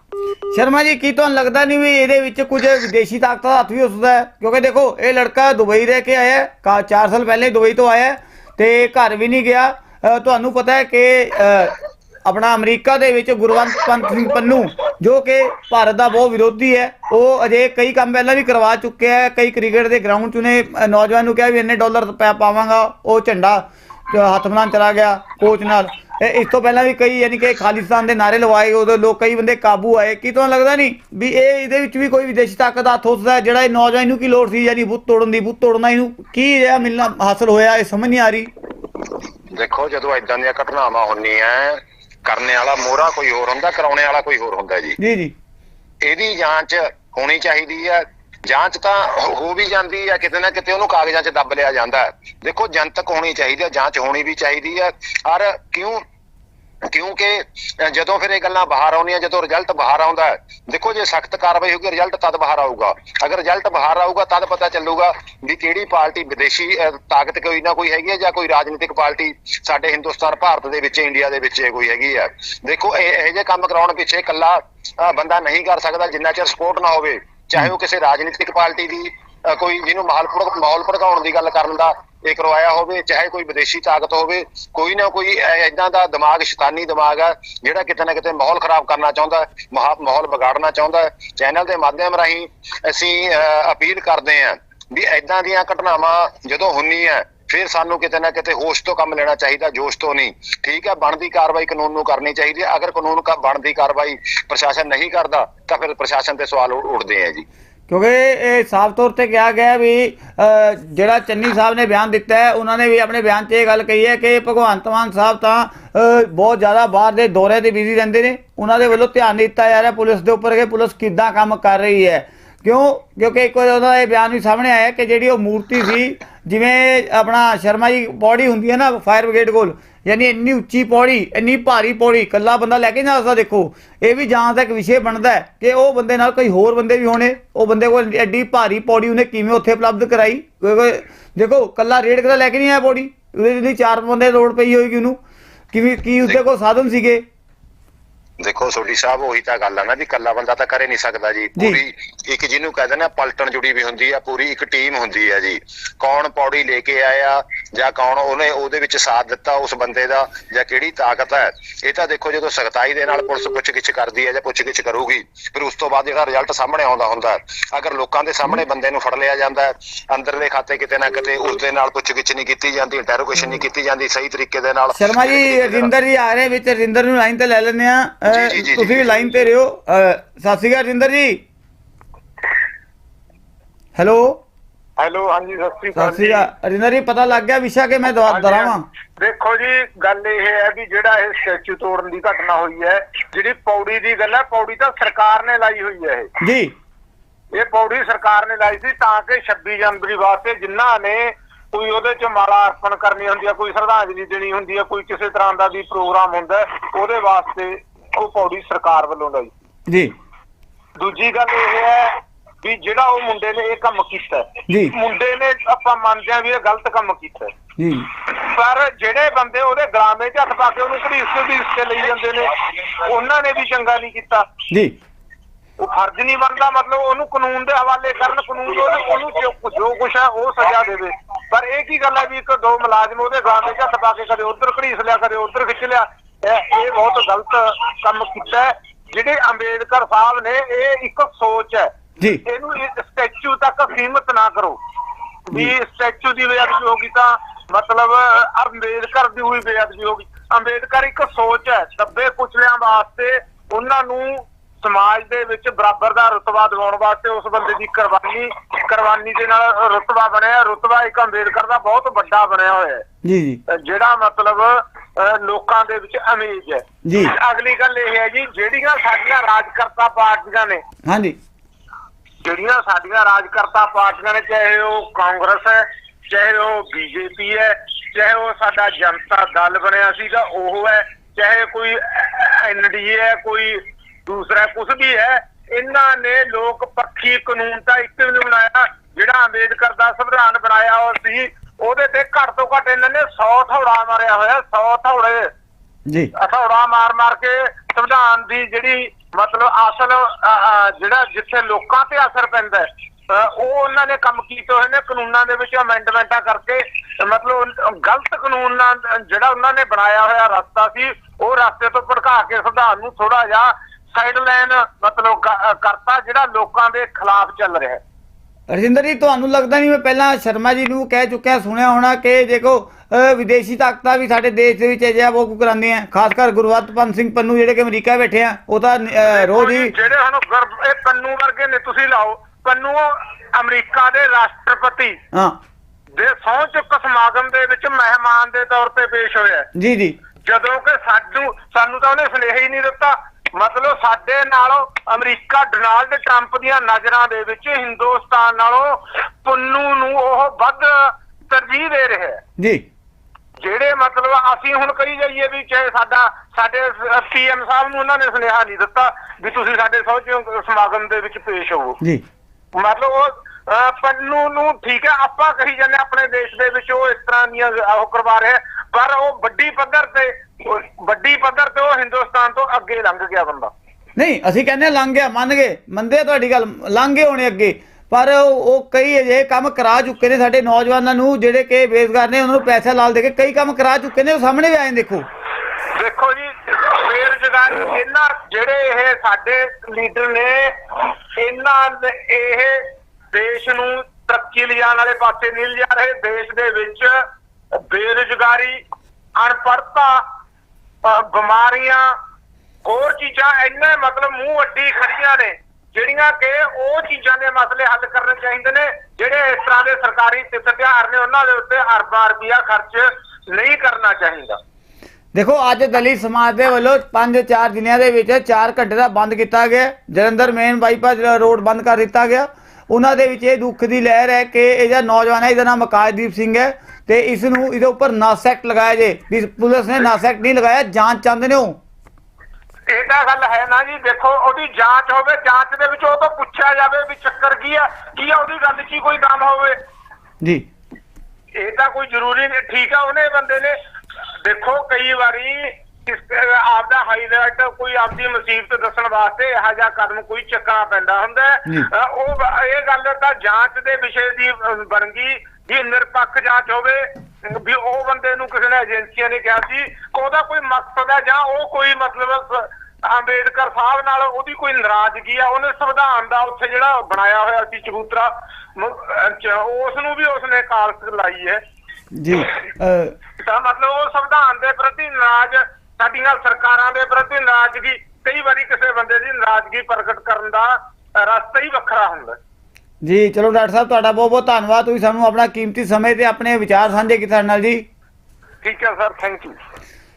ਸ਼ਰਮਾ ਜੀ, ਕੀ ਤੁਹਾਨੂੰ ਲੱਗਦਾ ਨਹੀਂ ਵੀ ਇਹਦੇ ਵਿੱਚ ਕੁਝ ਵਿਦੇਸ਼ੀ ਤਾਕਤਾਂ ਦਾ ਹੱਥ ਵੀ ਹੋ ਸਕਦਾ ਹੈ? ਕਿਉਂਕਿ ਦੇਖੋ, ਇਹ ਲੜਕਾ ਦੁਬਈ ਰਹਿ ਕੇ ਆਇਆ ਹੈ, ਕਾ 4 ਸਾਲ ਪਹਿਲੇ ਦੁਬਈ ਤੋਂ ਆਇਆ ਤੇ ਘਰ ਵੀ ਨਹੀਂ ਗਿਆ। ਤੁਹਾਨੂੰ ਪਤਾ ਹੈ ਕਿ ਆਪਣਾ ਅਮਰੀਕਾ ਦੇ ਵਿੱਚ ਗੁਰਵੰਤ ਪੰਤ ਸਿੰਘ ਪੰਨੂ, ਜੋ ਕਿ ਭਾਰਤ ਦਾ ਬਹੁਤ ਵਿਰੋਧੀ ਹੈ, ਉਹ ਅਜੇ ਕਈ ਕੰਮ ਪਹਿਲਾਂ ਵੀ ਕਰਵਾ ਚੁੱਕਿਆ ਹੈ ਕਈ ਕ੍ਰਿਕਟ ਦੇ ਗਰਾਊਂਡ 'ਚ ਉਹਨੇ ਨੌਜਵਾਨ ਨੂੰ ਕਿਹਾ ਵੀ ਇੰਨੇ ਡਾਲਰ ਪਾਵਾਂਗਾ, ਉਹ ਝੰਡਾ ਹੱਥ ਮਿਲਾਉਣ ਚਲਾ ਗਿਆ ਕੋਚ ਨਾਲ। ਇਸ ਤੋਂ ਪਹਿਲਾਂ ਵੀ ਕਈ ਯਾਨੀ ਕਿ ਖਾਲਿਸਤਾਨ ਦੇ ਨਾਰੇ ਲਵਾਏ, ਉਦੋਂ ਲੋਕ ਕਈ ਬੰਦੇ ਕਾਬੂ ਆਏ, ਕੀ ਤੁਹਾਨੂੰ ਲੱਗਦਾ ਨਹੀਂ ਵੀ ਇਹ ਇਹਦੇ ਵਿੱਚ ਵੀ ਕੋਈ ਵਿਦੇਸ਼ੀ ਤਾਕਤ ਹੱਥ ਹੋ ਸਕਦਾ ਜਿਹੜਾ ਇਹ ਨੌਜਵਾਨ ਨੂੰ ਕੀ ਲੋੜ ਸੀ, ਯਾਨੀ ਬੁੱਤ ਤੋੜਨ ਦੀ, ਬੁੱਤ ਤੋੜਨਾ ਇਹਨੂੰ ਕੀ ਇਹ ਮਿਲਣਾ, ਹਾਸਲ ਹੋਇਆ, ਇਹ ਸਮਝ ਨਹੀਂ ਆ ਰਹੀ? ਦੇਖੋ, ਜਦੋਂ ਐਦਾਂ ਦੀਆਂ ਘਟਨਾਵਾਂ ਹੁੰਦੀਆਂ ਕਰਨੇ ਵਾਲਾ ਮੋਹਰਾ ਕੋਈ ਹੋਰ ਹੁੰਦਾ ਕਰਾਉਣੇ ਵਾਲਾ ਕੋਈ ਹੋਰ ਹੁੰਦਾ ਜੀ। ਜੀ ਜੀ। ਇਹਦੀ ਜਾਂਚ ਹੋਣੀ ਚਾਹੀਦੀ ਹੈ ਜਾਂਚ ਤਾਂ ਹੋ- ਵੀ ਜਾਂਦੀ ਹੈ ਕਿਤੇ ਨਾ ਕਿਤੇ ਉਹਨੂੰ ਕਾਗਜ਼ਾਂ 'ਚ ਦੱਬ ਲਿਆ ਜਾਂਦਾ। ਦੇਖੋ ਜਨਤਕ ਹੋਣੀ ਚਾਹੀਦੀ ਹੈ ਜਾਂਚ ਹੋਣੀ ਵੀ ਚਾਹੀਦੀ ਹੈ ਔਰ ਕਿਉਂ ਕਿਉਂਕਿ ਜਦੋਂ ਫਿਰ ਇਹ ਗੱਲਾਂ ਬਾਹਰ ਆਉਂਦੀਆਂ ਜਦੋਂ ਰਿਜ਼ਲਟ ਬਾਹਰ ਆਉਂਦਾ ਦੇਖੋ ਜੇ ਸਖਤ ਕਾਰਵਾਈ ਹੋਊਗੀ ਰਿਜ਼ਲਟ ਤਦ ਬਾਹਰ ਆਊਗਾ। ਅਗਰ ਰਿਜ਼ਲਟ ਬਾਹਰ ਆਊਗਾ ਤਦ ਪਤਾ ਚੱਲੂਗਾ ਵੀ ਕਿਹੜੀ ਪਾਰਟੀ ਵਿਦੇਸ਼ੀ ਅ, ਤਾਕਤ ਕੋਈ ਨਾ ਕੋਈ ਹੈਗੀ ਹੈ ਜਾਂ ਕੋਈ ਰਾਜਨੀਤਿਕ ਪਾਰਟੀ ਸਾਡੇ ਹਿੰਦੁਸਤਾਨ ਭਾਰਤ ਦੇ ਵਿੱਚ ਇੰਡੀਆ ਦੇ ਵਿੱਚ ਕੋਈ ਹੈਗੀ ਹੈ। ਦੇਖੋ ਇਹ ਇਹੋ ਜਿਹੇ ਕੰਮ ਕਰਾਉਣ ਪਿੱਛੇ ਇਕੱਲਾ ਬੰਦਾ ਨਹੀਂ ਕਰ ਸਕਦਾ ਜਿੰਨਾ ਚਿਰ ਸਪੋਰਟ ਨਾ ਹੋਵੇ ਚਾਹੇ ਉਹ ਕਿਸੇ ਰਾਜਨੀਤਿਕ ਪਾਰਟੀ ਦੀ ਕੋਈ ਜਿਹਨੂੰ ਮਾਹੌਲ ਮਾਹੌਲ ਭੜਕਾਉਣ ਦੀ ਗੱਲ ਕਰਨ ਦਾ ਇਹ ਕਰਵਾਇਆ ਹੋਵੇ, ਚਾਹੇ ਕੋਈ ਵਿਦੇਸ਼ੀ ਤਾਕਤ ਹੋਵੇ, ਕੋਈ ਨਾ ਕੋਈ ਇਦਾਂ ਦਾ ਦਿਮਾਗ, ਸ਼ੈਤਾਨੀ ਦਿਮਾਗ ਹੈ ਜਿਹੜਾ ਕਿਤੇ ਨਾ ਕਿਤੇ ਮਾਹੌਲ ਖਰਾਬ ਕਰਨਾ ਚਾਹੁੰਦਾ ਮਾਹੌਲ ਵਿਗਾੜਨਾ ਚਾਹੁੰਦਾ। ਚੈਨਲ ਦੇ ਮਾਧਿਅਮ ਰਾਹੀਂ ਅਸੀਂ ਅਪੀਲ ਕਰਦੇ ਹਾਂ ਵੀ ਇਦਾਂ ਦੀਆਂ ਘਟਨਾਵਾਂ ਜਦੋਂ ਹੁੰਦੀਆਂ, ਫਿਰ ਸਾਨੂੰ ਕਿਤੇ ਨਾ ਕਿਤੇ ਹੋਸ਼ ਤੋਂ ਕੰਮ ਲੈਣਾ ਚਾਹੀਦਾ, ਜੋਸ਼ ਤੋਂ ਨਹੀਂ। ਠੀਕ ਹੈ ਬਣਦੀ ਕਾਰਵਾਈ ਕਾਨੂੰਨ ਨੂੰ ਕਰਨੀ ਚਾਹੀਦੀ ਹੈ ਅਗਰ ਕਾਨੂੰਨ ਕਾ, ਬਣਦੀ ਕਾਰਵਾਈ ਪ੍ਰਸ਼ਾਸਨ ਨਹੀਂ ਕਰਦਾ, ਤਾਂ ਫਿਰ ਪ੍ਰਸ਼ਾਸਨ ਤੇ ਸਵਾਲ ਉੱਠਦੇ ਆ ਜੀ। ਕਿਉਂਕਿ ਇਹ ਸਾਫ਼ ਤੌਰ ਤੇ ਕਿਹਾ ਗਿਆ ਵੀ ਜਿਹੜਾ ਚੰਨੀ ਸਾਹਿਬ ਨੇ ਬਿਆਨ ਦਿੱਤਾ ਹੈ, ਉਹਨਾਂ ਨੇ ਵੀ ਆਪਣੇ ਬਿਆਨ 'ਚ ਇਹ ਗੱਲ ਕਹੀ ਹੈ ਕਿ ਭਗਵੰਤ ਮਾਨ ਸਾਹਿਬ ਤਾਂ ਬਹੁਤ ਜ਼ਿਆਦਾ ਬਾਹਰ ਦੇ ਦੌਰੇ ਤੇ ਬਿਜ਼ੀ ਰਹਿੰਦੇ ਨੇ। ਉਹਨਾਂ ਦੇ ਵੱਲੋਂ ਧਿਆਨ ਨਹੀਂ ਦਿੱਤਾ ਜਾ ਰਿਹਾ ਪੁਲਿਸ ਦੇ ਉੱਪਰ ਕਿ ਪੁਲਿਸ ਕਿੱਦਾਂ ਕੰਮ ਕਰ ਰਹੀ ਹੈ। ਕਿਉਂ? ਕਿਉਂਕਿ ਇੱਕ ਵਾਰ ਉਹਦਾ ਇਹ ਬਿਆਨ ਵੀ ਸਾਹਮਣੇ ਆਇਆ ਕਿ ਜਿਹੜੀ ਉਹ ਮੂਰਤੀ ਸੀ, ਜਿਵੇਂ ਆਪਣਾ ਸ਼ਰਮਾ ਜੀ ਪੌੜੀ ਹੁੰਦੀ ਹੈ ਨਾ ਫਾਇਰ ਬ੍ਰਿਗੇਡ ਕੋਲ ਯਾਨੀ ਇੰਨੀ ਉੱਚੀ ਪੌੜੀ ਇੰਨੀ ਭਾਰੀ ਪੌੜੀ ਇਕੱਲਾ ਬੰਦਾ ਲੈ ਕੇ ਜਾ ਸਕਦਾ ਦੇਖੋ। ਇਹ ਵੀ ਜਾਂਚ ਦਾ ਇੱਕ ਵਿਸ਼ੇ ਬਣਦਾ ਹੈ ਕਿ ਉਹ ਬੰਦੇ ਨਾਲ ਕੋਈ ਹੋਰ ਬੰਦੇ ਵੀ ਹੋਣੇ। ਉਹ ਬੰਦੇ ਕੋਲ ਐਡੀ ਭਾਰੀ ਪੌੜੀ ਉਹਨੇ ਕਿਵੇਂ ਉੱਥੇ ਉਪਲਬਧ ਕਰਾਈ? ਦੇਖੋ ਇਕੱਲਾ ਰੇਡ ਕਰਾ ਲੈ ਕੇ ਨਹੀਂ ਆਇਆ ਪੌੜੀ। ਉਹਦੇ ਲਈ ਚਾਰ ਬੰਦੇ ਲੋੜ ਪਈ ਹੋਏਗੀ ਉਹਨੂੰ। ਕਿਵੇਂ ਕੀ ਉਸਦੇ ਕੋਲ ਸਾਧਨ ਸੀਗੇ? ਦੇਖੋ ਸੋਢੀ ਸਾਹਿਬ ਉਹੀ ਤਾਂ ਗੱਲ ਆ ਨਾ ਵੀ ਇਕੱਲਾ ਬੰਦਾ ਤਾਂ ਕਰੇ ਨਹੀਂ ਸਕਦਾ ਜੀ। ਪੂਰੀ ਇੱਕ ਜਿਹਨੂੰ ਕਹਿੰਦੇ ਨੇ ਪਲਟਣ ਜੁੜੀ ਵੀ ਹੁੰਦੀ ਆ ਪੂਰੀ ਇੱਕ ਟੀਮ ਹੁੰਦੀ ਆ ਜੀ। ਕੌਣ ਪੌੜੀ ਲੈ ਕੇ ਆਇਆ ਜਾਂ ਕੌਣ ਉਹਨੇ ਉਹਦੇ ਵਿੱਚ ਸਾਥ ਦਿੱਤਾ ਉਸ ਬੰਦੇ ਦਾ ਜਾਂ ਕਿਹੜੀ ਤਾਕਤ ਹੈ ਇਹ ਤਾਂ ਦੇਖੋ ਜਦੋਂ ਸਖਤਾਈ ਦੇ ਨਾਲ ਪੁਲਿਸ ਪੁੱਛਗਿੱਛ ਕਰਦੀ ਹੈ ਜਾਂ ਪੁੱਛਗਿੱਛ ਕਰੂਗੀ ਫਿਰ ਉਸ ਤੋਂ ਬਾਅਦ ਜਿਹੜਾ ਰਿਜ਼ਲਟ ਸਾਹਮਣੇ ਆਉਂਦਾ ਹੁੰਦਾ। ਅਗਰ ਲੋਕਾਂ ਦੇ ਸਾਹਮਣੇ ਬੰਦੇ ਨੂੰ ਫੜ ਲਿਆ ਜਾਂਦਾ ਹੈ ਅੰਦਰਲੇ ਖਾਤੇ ਕਿਤੇ ਨਾ ਕਿਤੇ ਉਸ ਦੇ ਨਾਲ ਪੁੱਛਗਿੱਛ ਨਹੀਂ ਕੀਤੀ ਜਾਂਦੀ ਇੰਟਰੋਗੇਸ਼ਨ ਨਹੀਂ ਕੀਤੀ ਜਾਂਦੀ ਸਹੀ ਤਰੀਕੇ ਦੇ ਨਾਲ ਸ਼ਰਮਾ ਜੀ ਰਜਿੰਦਰ ਜੀ ਆ ਰਹੇ ਵਿੱਚ ਰਜਿੰਦਰ ਨੂੰ ਲਾਈਨ ਤੇ ਲੈ ਲੈਂਦੇ ਆ ਤੁਸੀਂ ਵੀ। ਲਾਈਨ ਤੇ ਰਹੋ ਸਤਿ ਸ਼੍ਰੀ ਅਕਾਲ ਰਜਿੰਦਰ ਜੀ ਹੈਲੋ ਹੈਲੋ ਹਾਂਜੀ ਸਤਿ ਸ੍ਰੀ ਅਕਾਲ ਸਤਿ ਸ਼੍ਰੀ ਅਕਾਲ। ਜੀ। ਪਤਾ ਲੱਗ ਗਿਆ ਵਿਸ਼ਾ ਕਿ ਮੈਂ ਦੁਆ- ਹਾਂਜੀ, ਦੇਖੋ ਜੀ ਗੱਲ ਇਹ ਹੈ ਵੀ ਜਿਹੜਾ ਇਹ ਸਟੈਚੂ ਤੋੜਨ ਦੀ ਘਟਨਾ ਹੋਈ ਹੈ ਜਿਹੜੀ ਪੌੜੀ ਦੀ ਗੱਲ ਹੈ ਪੌੜੀ ਤਾਂ ਸਰਕਾਰ ਨੇ ਲਾਈ ਹੋਈ ਹੈ ਇਹ। ਜੀ। ਇਹ ਪੌੜੀ ਸਰਕਾਰ ਨੇ ਲਾਈ ਸੀ ਤਾਂ ਕਿ 26 ਜਨਵਰੀ ਵਾਸਤੇ ਜਿਨ੍ਹਾਂ ਨੇ ਕੋਈ ਉਹਦੇ ਚ ਮਾਲਾ ਅਰਪਣ ਕਰਨੀ ਹੁੰਦੀ ਹੈ ਕੋਈ ਸ਼ਰਧਾਂਜਲੀ ਦੇਣੀ ਹੁੰਦੀ ਹੈ ਕੋਈ ਕਿਸੇ ਤਰ੍ਹਾਂ ਦਾ ਵੀ ਪ੍ਰੋਗਰਾਮ ਹੁੰਦਾ ਹੈ, ਉਹਦੇ ਵਾਸਤੇ ਉਹ ਪੌੜੀ ਸਰਕਾਰ ਵੱਲੋਂ ਲਾਈ ਜੀ। ਦੂਜੀ ਗੱਲ ਇਹ ਹੈ ਵੀ ਜਿਹੜਾ ਉਹ ਮੁੰਡੇ ਨੇ ਇਹ ਕੰਮ ਕੀਤਾ ਜੀ। ਮੁੰਡੇ ਨੇ ਆਪਾਂ ਮੰਨਦੇ ਹਾਂ ਵੀ ਇਹ ਗਲਤ ਕੰਮ ਕੀਤਾ। ਜੀ। ਪਰ ਜਿਹੜੇ ਬੰਦੇ ਉਹਦੇ ਗਲਾਮੇ 'ਚ ਹੱਥ ਪਾ ਕੇ ਉਹਨੂੰ ਘੜੀਸ ਘੜੀਸ ਕੇ ਲਈ ਜਾਂਦੇ ਨੇ ਉਹਨਾਂ ਨੇ ਵੀ ਚੰਗਾ ਨਹੀਂ ਕੀਤਾ। ਜੀ। ਉਹ ਫਰਜ਼ ਨਹੀਂ ਬਣਦਾ ਮਤਲਬ ਉਹਨੂੰ ਕਾਨੂੰਨ ਦੇ ਹਵਾਲੇ ਕਰਨ ਕਾਨੂੰਨ ਉਹਨੂੰ ਉਹਨੂੰ ਜੋ- ਕੁਛ ਹੈ ਉਹ ਸਜ਼ਾ ਦੇਵੇ। ਪਰ ਇਹ ਕੀ ਗੱਲ ਹੈ ਵੀ ਇੱਕ ਦੋ ਮੁਲਾਜ਼ਮ ਉਹਦੇ ਗਲਾਮੇ 'ਚ ਹੱਥ ਪਾ ਕੇ ਕਦੇ ਉਧਰ ਘੜੀਸ ਲਿਆ ਕਦੇ ਉਧਰ ਖਿੱਚ ਲਿਆ। ਇਹ ਬਹੁਤ ਗਲਤ ਕੰਮ ਕੀਤਾ ਜਿਹੜੇ ਅੰਬੇਦਕਰ ਸਾਹਿਬ ਨੇ ਇਹ ਇੱਕ ਸੋਚ ਹੈ। ਜੀ। ਇਹਨੂੰ ਸਟੈਚੂ ਤੱਕ ਸੀਮਤ ਨਾ ਕਰੋ। ਵੀ ਸਟੈਚੂ ਦੀ ਬੇਅਦਬੀ ਹੋਗੀ ਤਾਂ ਮਤਲਬ ਅੰਬੇਦਕਰ ਦੀ ਹੋਈ ਬੇਅਦਬੀ ਹੋਗੀ ਅੰਬੇਦਕਰ ਇੱਕ ਸੋਚ ਹੈ ਦੱਬੇ ਕੁਚਲਿਆਂ ਵਾਸਤੇ ਉਹਨਾਂ ਨੂੰ ਸਮਾਜ ਦੇ ਵਿੱਚ ਬਰਾਬਰ ਦਾ ਰੁਤਬਾ ਦਿਵਾਉਣ ਵਾਸਤੇ ਉਸ ਬੰਦੇ ਦੀ ਕੁਰਬਾਨੀ ਕੁਰਬਾਨੀ ਦੇ ਨਾਲ ਰੁਤਬਾ ਬਣਿਆ। ਰੁਤਬਾ ਇੱਕ ਅੰਬੇਦਕਰ ਦਾ ਬਹੁਤ ਵੱਡਾ ਬਣਿਆ ਹੋਇਆ ਹੈ। ਜੀ ਜੀ। ਜਿਹੜਾ ਮਤਲਬ ਲੋਕਾਂ ਦੇ ਵਿੱਚ ਅਮੀਜ ਹੈ। ਜੀ। ਅਗਲੀ ਗੱਲ ਇਹ ਹੈ ਜੀ ਜਿਹੜੀਆਂ ਸਾਡੀਆਂ ਰਾਜਕਰਤਾ ਪਾਰਟੀਆਂ ਨੇ ਹਾਂਜੀ। ਜਿਹੜੀਆਂ ਸਾਡੀਆਂ ਰਾਜਕਰਤਾ ਪਾਰਟੀਆਂ ਨੇ ਚਾਹੇ ਉਹ ਕਾਂਗਰਸ ਹੈ ਚਾਹੇ ਉਹ ਬੀਜੇਪੀ ਹੈ ਚਾਹੇ ਉਹ ਸਾਡਾ ਜਨਤਾ ਦਲ ਬਣਿਆ ਸੀਗਾ ਉਹ ਹੈ ਚਾਹੇ ਕੋਈ ਐਨਡੀਏ ਹੈ ਕੋਈ ਦੂਸਰਾ ਕੁਝ ਵੀ ਹੈ ਇਹਨਾਂ ਨੇ ਲੋਕ ਪੱਖੀ ਕਾਨੂੰਨ ਤਾਂ ਇੱਕ ਵੀ ਨਹੀਂ ਬਣਾਇਆ ਜਿਹੜਾ ਅੰਬੇਦਕਰ ਦਾ ਸੰਵਿਧਾਨ ਬਣਾਇਆ ਉਹ ਸੀ ਉਹਦੇ ਤੇ ਘੱਟ ਤੋਂ ਘੱਟ ਇਹਨਾਂ ਨੇ 100 ਥੌੜਾ ਮਾਰਿਆ ਹੋਇਆ 100 ਥੌੜੇ ਜੀ। ਹਥੌੜਾ ਮਾਰ ਮਾਰ ਕੇ ਸੰਵਿਧਾਨ ਦੀ ਜਿਹੜੀ ਮਤਲਬ ਅਸਲ ਜਿਹੜਾ ਜਿੱਥੇ ਲੋਕਾਂ ਤੇ ਅਸਰ ਪੈਂਦਾ ਉਹ ਉਹਨਾਂ ਨੇ ਕੰਮ ਕੀਤੇ ਹੋਏ ਨੇ, ਕਾਨੂੰਨਾਂ ਦੇ ਵਿੱਚ ਅਮੈਂਡਮੈਂਟਾਂ ਕਰਕੇ, ਮਤਲਬ ਗਲਤ ਕਾਨੂੰਨ ਨਾਲ, ਜਿਹੜਾ ਉਹਨਾਂ ਨੇ ਬਣਾਇਆ ਹੋਇਆ ਰਸਤਾ ਸੀ, ਉਹ ਰਸਤੇ ਤੋਂ ਭੜਕਾ ਕੇ ਸੰਵਿਧਾਨ ਨੂੰ ਥੋੜਾ ਜਿਹਾ ਸਾਈਡ ਲਾਈਨ ਮਤਲਬ ਕਰਤਾ, ਜਿਹੜਾ ਲੋਕਾਂ ਦੇ ਖਿਲਾਫ ਚੱਲ ਰਿਹਾ ਹੈ। ਰਜਿੰਦਰ ਜੀ ਤੁਹਾਨੂੰ ਲੱਗਦਾ ਨਹੀਂ ਮੈਂ ਪਹਿਲਾਂ ਸ਼ਰਮਾ ਜੀ ਨੂੰ ਕਹਿ ਚੁੱਕਿਆ ਸੁਣਿਆ ਹੋਣਾ ਕਿ ਦੇਖੋ ਵਿਦੇਸ਼ੀ ਤਾਕਤਾਂ ਵੀ ਸਾਡੇ ਦੇਸ਼ ਦੇ ਵਿੱਚ ਅਜਿਹਾ ਬਹੁਤ ਕੁ ਕਰਾਉਂਦੀਆਂ ਖਾਸ ਕਰ ਗੁਰਵਤਪਨ ਸਿੰਘ ਪੰਨੂ ਜਿਹੜੇ ਕਿ ਅਮਰੀਕਾ ਬੈਠੇ ਆ ਉਹ ਤਾਂ ਰੋਜ਼ ਹੀ ਜਿਹੜੇ ਗਰ- ਇਹ ਪੰਨੂ ਵਰਗੇ ਨੇ ਤੁਸੀਂ ਲਾਓ। ਪੰਨੂ ਅਮਰੀਕਾ ਦੇ ਰਾਸ਼ਟਰਪਤੀ ਹਾਂ। ਦੇ ਸਹੁੰ ਚੁੱਕ ਸਮਾਗਮ ਦੇ ਵਿੱਚ ਮਹਿਮਾਨ ਦੇ ਤੌਰ ਤੇ ਪੇਸ਼ ਹੋਇਆ। ਜੀ ਜੀ। ਜਦੋਂ ਕਿ ਸਾਨੂੰ ਸਾਨੂੰ ਤਾਂ ਉਹਨੇ ਸੁਨੇਹਾ ਹੀ ਨਹੀਂ ਦਿੱਤਾ। ਮਤਲਬ ਸਾਡੇ ਨਾਲੋਂ ਅਮਰੀਕਾ ਡੋਨਾਲਡ ਟਰੰਪ ਦੀਆਂ ਨਜ਼ਰਾਂ ਦੇ ਵਿੱਚ ਹਿੰਦੁਸਤਾਨ ਨਾਲੋਂ ਪੁੰਨੂ ਨੂੰ ਉਹ ਵੱਧ ਤਰਜੀਹ ਦੇ ਰਿਹਾ ਹੈ। ਜੀ। ਜਿਹੜੇ ਮਤਲਬ ਅਸੀਂ ਹੁਣ ਕਹੀ ਜਾਈਏ ਵੀ ਚਾਹੇ ਸਾਡਾ ਸਾਡੇ ਸੀਐਮ ਸਾਹਿਬ ਨੂੰ ਉਹਨਾਂ ਨੇ ਸੁਨੇਹਾ ਨਹੀਂ ਦਿੱਤਾ ਵੀ ਤੁਸੀਂ ਸਾਡੇ ਸਹੁੰ ਸਮਾਗਮ ਦੇ ਵਿੱਚ ਪੇਸ਼ ਹੋਵੋ। ਜੀ। ਮਤਲਬ ਉਹ ਪੰਨੂ ਨੂੰ ਠੀਕ ਹੈ ਆਪਾਂ ਕਹੀ ਜਾਂਦੇ ਆਪਣੇ ਦੇਸ਼ ਦੇ ਵਿੱਚ ਉਹ ਇਸ ਤਰ੍ਹਾਂ ਦੀਆਂ ਉਹ ਕਰਵਾ ਰਿਹਾ ਪਰ ਉਹ ਵੱਡੀ ਪੱਧਰ ਤੇ ਵੱਡੀ ਪੱਧਰ ਤੇ ਉਹ ਹਿੰਦੁਸਤਾਨ ਤੋਂ ਅੱਗੇ ਲੰਘ ਗਿਆ ਬੰਦਾ। ਨਹੀਂ ਅਸੀਂ ਕਹਿੰਦੇ ਲੰਘ ਗਿਆ ਮੰਨ ਗਏ ਮੰਨਦੇ ਤੁਹਾਡੀ ਗੱਲ ਲੰਘ ਗਏ ਹੋਣੇ ਅੱਗੇ ਪਰ ਉਹ ਕਈ ਅਜਿਹੇ ਕੰਮ ਕਰਾ ਚੁੱਕੇ ਨੇ ਸਾਡੇ ਨੌਜਵਾਨਾਂ ਨੂੰ ਜਿਹੜੇ ਕਿ ਬੇਰੁਜ਼ਗਾਰ ਨੇ ਉਹਨਾਂ ਨੂੰ ਪੈਸਾ ਲਾਲ ਦੇ ਕੇ ਕਈ ਕੰਮ ਕਰਾ ਚੁੱਕੇ ਨੇ ਉਹ ਸਾਹਮਣੇ ਵੀ ਆਏ ਨੇ ਦੇਖੋ। ਦੇਖੋ ਜੀ ਬੇਰੁਜ਼ਗਾਰੀ ਇਹਨਾਂ ਜਿਹੜੇ ਇਹ ਸਾਡੇ ਲੀਡਰ ਨੇ ਇਹਨਾਂ ਇਹ ਦੇਸ਼ ਨੂੰ ਤਰੱਕੀ ਲਿਜਾਣ ਵਾਲੇ ਪਾਸੇ ਨਹੀਂ ਲਿਜਾ ਰਹੇ। ਦੇਸ਼ ਦੇ ਵਿੱਚ ਬੇਰੁਜ਼ਗਾਰੀ ਅਨਪੜ੍ਹਤਾ ਬਿਮਾਰੀਆਂ, ਹੋਰ ਚੀਜ਼ਾਂ, ਇੰਨੇ ਮਤਲਬ ਮੂੰਹ ਅੱਡੀ ਖੜੀਆਂ ਨੇ, ਜਿਹੜੀਆਂ ਕਿ ਉਹ ਚੀਜ਼ਾਂ ਦੇ ਮਸਲੇ ਹੱਲ ਕਰਨੇ ਚਾਹੀਦੇ ਨੇ, ਜਿਹੜੇ ਇਸ ਤਰ੍ਹਾਂ ਦੇ ਸਰਕਾਰੀ ਤਿੱਥ ਤਿਉਹਾਰ ਨੇ, ਉਹਨਾਂ ਦੇ ਉੱਤੇ ਅਰਬਾਂ ਰੁਪਈਆ ਖਰਚ ਨਹੀਂ ਕਰਨਾ ਚਾਹੀਦਾ। ਦੇਖੋ, ਅੱਜ ਦਲਿਤ ਸਮਾਜ ਦੇ ਵੱਲੋਂ 5-4 ਜ਼ਿਲ੍ਹਿਆਂ ਦੇ ਵਿੱਚ 4 ਘੰਟੇ ਦਾ ਬੰਦ ਕੀਤਾ ਗਿਆ। ਜਲੰਧਰ ਮੇਨ ਬਾਈਪਾਸ ਰੋਡ ਬੰਦ ਕਰ ਦਿੱਤਾ ਗਿਆ। ਉਹਨਾਂ ਦੇ ਵਿੱਚ ਇਹ ਦੁੱਖ ਦੀ ਲਹਿਰ ਹੈ ਕਿ ਇਹ ਜਿਹੜਾ ਨੌਜਵਾਨ ਹੈ ਇਹਦਾ ਨਾਮ ਆਕਾਸ਼ਦੀਪ ਸਿੰਘ ਹੈ ਤੇ ਇਸ ਨੂੰ ਇਹਦੇ ਉੱਪਰ ਨਾਸ ਐਕਟ ਲਗਾਇਆ ਜੇ। ਵੀ ਪੁਲਿਸ ਨੇ ਨਾਸ ਐਕਟ ਨਹੀਂ ਲਗਾਇਆ ਜਾਂਚ ਚਾਹੁੰਦੇ ਨੇ ਉਹ? ਇਹ ਤਾਂ ਗੱਲ ਹੈ ਨਾ ਜੀ ਦੇਖੋ ਉਹਦੀ ਜਾਂਚ ਹੋਵੇ ਜਾਂਚ ਦੇ ਵਿੱਚ ਉਹ ਤੋਂ ਪੁੱਛਿਆ ਜਾਵੇ ਵੀ ਚੱਕਰ ਕੀ ਆ ਕੀ ਆ ਉਹਦੀ ਗੱਲ 'ਚ ਹੀ ਕੋਈ ਦਮ ਹੋਵੇ। ਜੀ। ਇਹ ਤਾਂ ਕੋਈ ਜ਼ਰੂਰੀ ਨਹੀਂ ਠੀਕ ਆ ਉਹਨੇ ਬੰਦੇ ਨੇ ਦੇਖੋ ਕਈ ਵਾਰੀ ਆਪਦਾ ਹਾਈਲਾਈਟ ਕੋਈ ਆਪਦੀ ਮੁਸੀਬਤ ਦੱਸਣ ਵਾਸਤੇ ਇਹੋ ਜਿਹਾ ਕਦਮ ਕੋਈ ਚੱਕਣਾ ਪੈਂਦਾ ਹੁੰਦਾ ਉਹ ਇਹ ਗੱਲ ਤਾਂ ਜਾਂਚ ਦੇ ਵਿਸ਼ੇ ਦੀ ਅ, ਬਣ ਗਈ ਵੀ ਨਿਰਪੱਖ ਜਾਂਚ ਹੋਵੇ ਵੀ ਉਹ ਬੰਦੇ ਨੂੰ ਕਿਸੇ ਨੇ ਏਜੰਸੀਆਂ ਨੇ ਕਿਹਾ ਸੀ ਉਹਦਾ ਕੋਈ ਮਕਸਦ ਹੈ ਜਾਂ ਉਹ ਕੋਈ ਮਤਲਬ ਅੰਬੇਡਕਰ ਸਾਹਿਬ ਨਾਲ ਉਹਦੀ ਕੋਈ ਨਾਰਾਜ਼ਗੀ ਆ ਉਹਨੇ ਸੰਵਿਧਾਨ ਦਾ ਉੱਥੇ ਜਿਹੜਾ ਬਣਾਇਆ ਹੋਇਆ ਸੀ ਚਬੂਤਰਾ ਉਸ ਨੂੰ ਵੀ ਉਸਨੇ ਕਾਲਸ ਲਾਈ ਹੈ। ਜੀ ਤਾਂ ਮਤਲਬ ਉਹ ਸੰਵਿਧਾਨ ਦੇ ਪ੍ਰਤੀ ਨਾਰਾਜ਼ ਸਾਡੀਆਂ ਸਰਕਾਰਾਂ ਦੇ ਪ੍ਰਤੀ ਨਾਰਾਜ਼ਗੀ ਕਈ ਵਾਰੀ ਕਿਸੇ ਬੰਦੇ ਦੀ ਨਾਰਾਜ਼ਗੀ ਪ੍ਰਗਟ ਕਰਨ ਦਾ ਰਸਤਾ ਹੀ ਵੱਖਰਾ ਹੁੰਦਾ। ਜੀ ਚਲੋ ਡਾਕਟਰ ਸਾਹਿਬ ਤੁਹਾਡਾ ਬਹੁਤ ਬਹੁਤ ਧੰਨਵਾਦ। ਤੁਸੀਂ ਸਾਨੂੰ ਆਪਣਾ ਕੀਮਤੀ ਸਮੇਂ ਤੇ ਆਪਣੇ ਵਿਚਾਰ ਸਾਂਝੇ ਕੀਤੇ ਸਾਡੇ ਨਾਲ ਜੀ। ਠੀਕ ਹੈ ਸਰ ਥੈਂਕ ਯੂ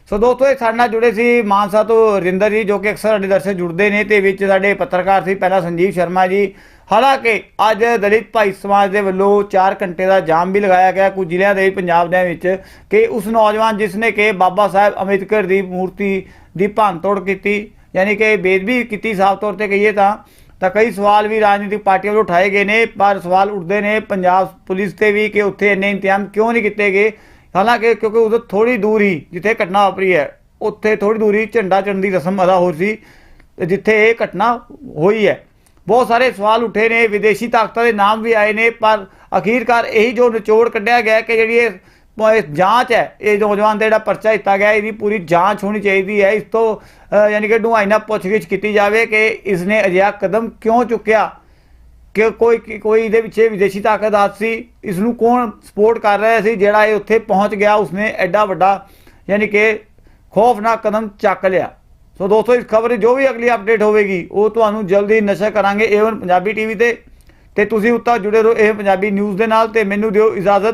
ਸੋ ਦੋਸਤੋ ਇਹ ਸਾਡੇ ਨਾਲ ਜੁੜੇ ਸੀ ਮਾਨਸਾ ਤੋਂ ਰਿੰਦਰ ਜੀ ਜੋ ਕਿ ਅਕਸਰ ਸਾਡੇ ਦਰਸ਼ਕ ਜੁੜਦੇ ਨੇ ਤੇ ਵਿੱਚ ਸਾਡੇ ਪੱਤਰਕਾਰ ਸੀ ਪਹਿਲਾਂ ਸੰਜੀਵ ਸ਼ਰਮਾ ਜੀ। ਹਾਲਾਂਕਿ ਅੱਜ ਦਲਿਤ ਭਾਈ ਸਮਾਜ ਦੇ ਵੱਲੋਂ 4 ਘੰਟੇ ਦਾ ਜਾਮ ਵੀ ਲਗਾਇਆ ਗਿਆ। ਕੁਝ ਜ਼ਿਲ੍ਹਿਆਂ ਦੇ ਪੰਜਾਬ ਦੇ ਵਿੱਚ ਕਿ ਉਸ ਨੌਜਵਾਨ ਜਿਸ ਨੇ ਕਿ ਬਾਬਾ ਸਾਹਿਬ ਅੰਬੇਦਕਰ ਦੀ ਮੂਰਤੀ ਦੀ ਭੰਨਤੋੜ ਕੀਤੀ, ਯਾਨੀ ਕਿ ਬੇਦਬੀ ਕੀਤੀ ਸਾਫ਼ ਤੌਰ ਤੇ ਕਹੀਏ ਤਾਂ ਤਾਂ ਕਈ ਸਵਾਲ ਵੀ ਰਾਜਨੀਤਿਕ ਪਾਰਟੀਆਂ ਵੱਲੋਂ ਉਠਾਏ ਗਏ ਨੇ, ਪਰ ਸਵਾਲ ਉੱਠਦੇ ਨੇ ਪੰਜਾਬ ਪੁਲਿਸ ਤੇ ਵੀ ਕਿ ਉੱਥੇ ਇੰਨੇ ਇੰਤਜ਼ਾਮ ਕਿਉਂ ਨਹੀਂ ਕੀਤੇ ਗਏ। ਹਾਲਾਂਕਿ ਕਿਉਂਕਿ ਉਦੋਂ ਥੋੜੀ ਦੂਰ ਹੀ ਜਿੱਥੇ ਘਟਨਾ ਵਾਪਰੀ ਹੈ, ਉੱਥੇ ਥੋੜੀ ਦੂਰੀ ਝੰਡਾ ਚੜ੍ਹਨ ਦੀ ਰਸਮ ਅਦਾ ਹੋ ਸੀ, ਜਿੱਥੇ ਇਹ ਘਟਨਾ ਹੋਈ ਹੈ। ਬਹੁਤ ਸਾਰੇ ਸਵਾਲ ਉੱਠੇ ਨੇ, ਵਿਦੇਸ਼ੀ ਤਾਕਤਾਂ ਦੇ ਨਾਮ ਵੀ ਆਏ ਨੇ, ਪਰ ਅਖੀਰਕਾਰ ਇਹੀ ਜੋ ਨਿਚੋੜ ਕੱਢਿਆ ਗਿਆ ਕਿ ਜਿਹੜੀ ਇਹ ਜਾਂਚ ਹੈ, ਇਹ ਨੌਜਵਾਨ ਦਾ ਜਿਹੜਾ ਪਰਚਾ ਦਿੱਤਾ ਗਿਆ, ਇਹਦੀ ਪੂਰੀ ਜਾਂਚ ਹੋਣੀ ਚਾਹੀਦੀ ਹੈ। ਇਸ ਤੋਂ ਯਾਨੀ ਕਿ ਡੂੰਘਾਈ ਪੁੱਛਗਿੱਛ ਕੀਤੀ ਜਾਵੇ ਕਿ ਇਸਨੇ ਅਜਿਹਾ ਕਦਮ ਕਿਉਂ ਚੁੱਕਿਆ? ਕਿ ਕੋਈ, ਕਿ- ਕੋਈ ਇਹਦੇ ਵਿੱਚ ਵਿਦੇਸ਼ੀ ਤਾਕਤ ਹੱਥ ਸੀ ਇਸ ਨੂੰ ਕੌਣ ਸਪੋਰਟ ਕਰ ਰਿਹਾ ਸੀ, ਜਿਹੜਾ ਇਹ ਉੱਥੇ ਪਹੁੰਚ ਗਿਆ, ਉਸਨੇ ਐਡਾ ਵੱਡਾ, ਯਾਨੀ ਕਿ ਖੌਫਨਾਕ ਕਦਮ ਚੱਕ ਲਿਆ। ਸੋ ਦੋਸਤੋ, ਇਸ ਖਬਰ ਦੀ ਜੋ ਵੀ ਅਗਲੀ ਅਪਡੇਟ ਹੋਵੇਗੀ, ਉਹ ਤੁਹਾਨੂੰ ਜਲਦੀ ਨਸ਼ਾ ਕਰਾਂਗੇ ਏਵਨ ਪੰਜਾਬੀ ਟੀਵੀ ਤੇ। ਤੇ ਤੁਸੀਂ ਉੱਤਾ ਜੁੜੇ ਰਹੋ ਇਹ ਪੰਜਾਬੀ ਨਿਊਜ਼ ਦੇ ਨਾਲ ਤੇ ਮੈਨੂੰ ਦਿਓ ਇਜਾਜ਼ਤ।